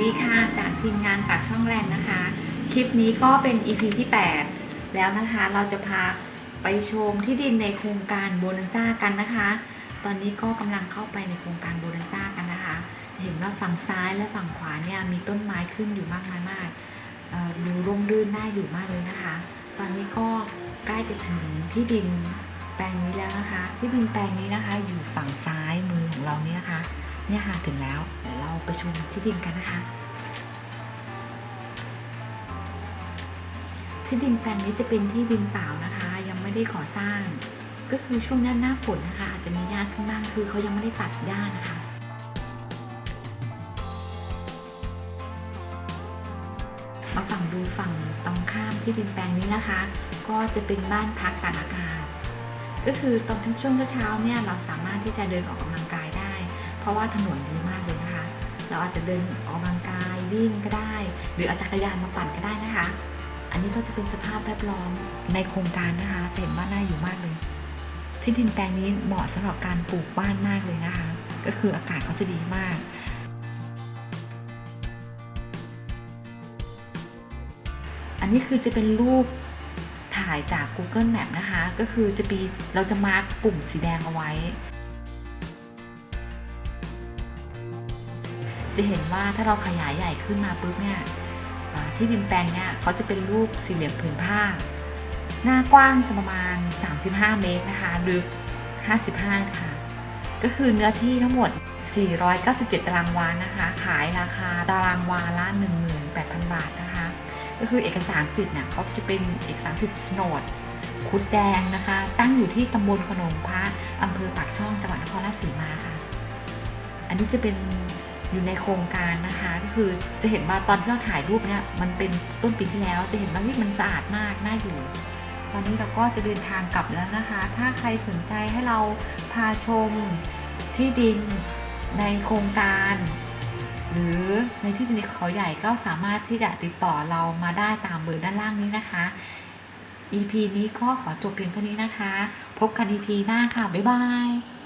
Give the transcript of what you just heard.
ดีค่ะ จากทีมงานปากช่องแลนนะคะ คลิปนี้ก็เป็น EP ที่ 8 แล้วนะคะ เราจะพาไปชมที่ดินในโครงการโบนันซ่ากันนะคะ ตอนนี้ก็กำลังเข้าไปในโครงการโบนันซ่ากันนะคะจะเห็นว่าฝั่งซ้ายและฝั่งขวาเนี่ยมีต้นไม้ขึ้นอยู่มากมายมากดูร่มรื่นน่าอยู่มากเลยนะคะ ตอนนี้ก็ใกล้จะถึงที่ดินแปลงนี้แล้วนะคะ ที่ดินแปลงนี้นะคะ อยู่ฝั่งซ้ายมือของเราเนี่ยนะคะ เนี่ยค่ะถึงแล้วเดี๋ยวเราไปชมที่ดินกันนะคะ ที่ดินแปลงนี้จะเป็นที่ดินเปล่านะคะ ยังไม่ได้ก่อสร้าง ก็คือช่วงหน้าหน้าฝนนะคะ อาจจะมีหญ้าขึ้นบ้างคือเขายังไม่ได้ตัดหญ้านะคะมาฝั่งดูฝั่งตรงข้ามที่ดินแปลงนี้นะคะ ก็จะเป็นบ้านพักตากอากาศ ก็คือตอนช่วงเช้าเนี่ยเราสามารถที่จะเดินออกกำลังกายได้ เพราะว่าถนนดีมากเลยนะคะ เราอาจจะเดินออกกำลังกายวิ่งก็ได้ หรือเอาจักรยานมาปั่นก็ได้นะคะ อันนี้ก็จะเป็นสภาพแวดล้อมในโครงการนะคะจะเห็นว่าน่าอยู่มากเลย ที่ดินแปลงนี้เหมาะสำหรับการปลูกบ้านมากเลยนะคะ ก็คืออากาศเขาจะดีมากอันนี้คือจะเป็นรูปถ่ายจาก Google Map นะคะ ก็คือจะมีเราจะมาร์กปุ่มสีแดงเอาไว้ จะเห็นว่าถ้าเราขยายใหญ่ขึ้นมาปุ๊บเนี่ยที่ดินแปลงเนี่ยเขาจะเป็นรูปสี่เหลี่ยมผืนผ้า หน้ากว้างจะประมาณ 35 เมตรนะคะลึก55 ค่ะ ก็คือเนื้อที่ทั้งหมด 497 ตารางวานะคะ ขายราคาตารางวาละ 18,000 บาทนะคะ ก็คือเอกสารสิทธิ์เนี่ยเขาจะเป็นเอกสารสิทธิ์โฉนดคุดแดงนะคะ ตั้งอยู่ที่ตำบลขนมพระอำเภอปากช่องจังหวัดนครราชสีมาค่ะ อันนี้จะเป็น อยู่ในโครงการนะคะก็คือจะเห็นว่าตอนที่เราถ่ายรูปเนี่ยมันเป็นต้นปีที่แล้วจะเห็นว่าที่มันสะอาดมากน่าอยู่ ตอนนี้เราก็จะเดินทางกลับแล้วนะคะ ถ้าใครสนใจให้เราพาชมที่ดินในโครงการ หรือในที่ดินเขาใหญ่ก็สามารถที่จะติดต่อเรามาได้ตามเบอร์ด้านล่างนี้นะคะ EP นี้ก็ขอจบเพียงเท่านี้นะคะ พบกัน EP หน้าค่ะ บ๊ายบาย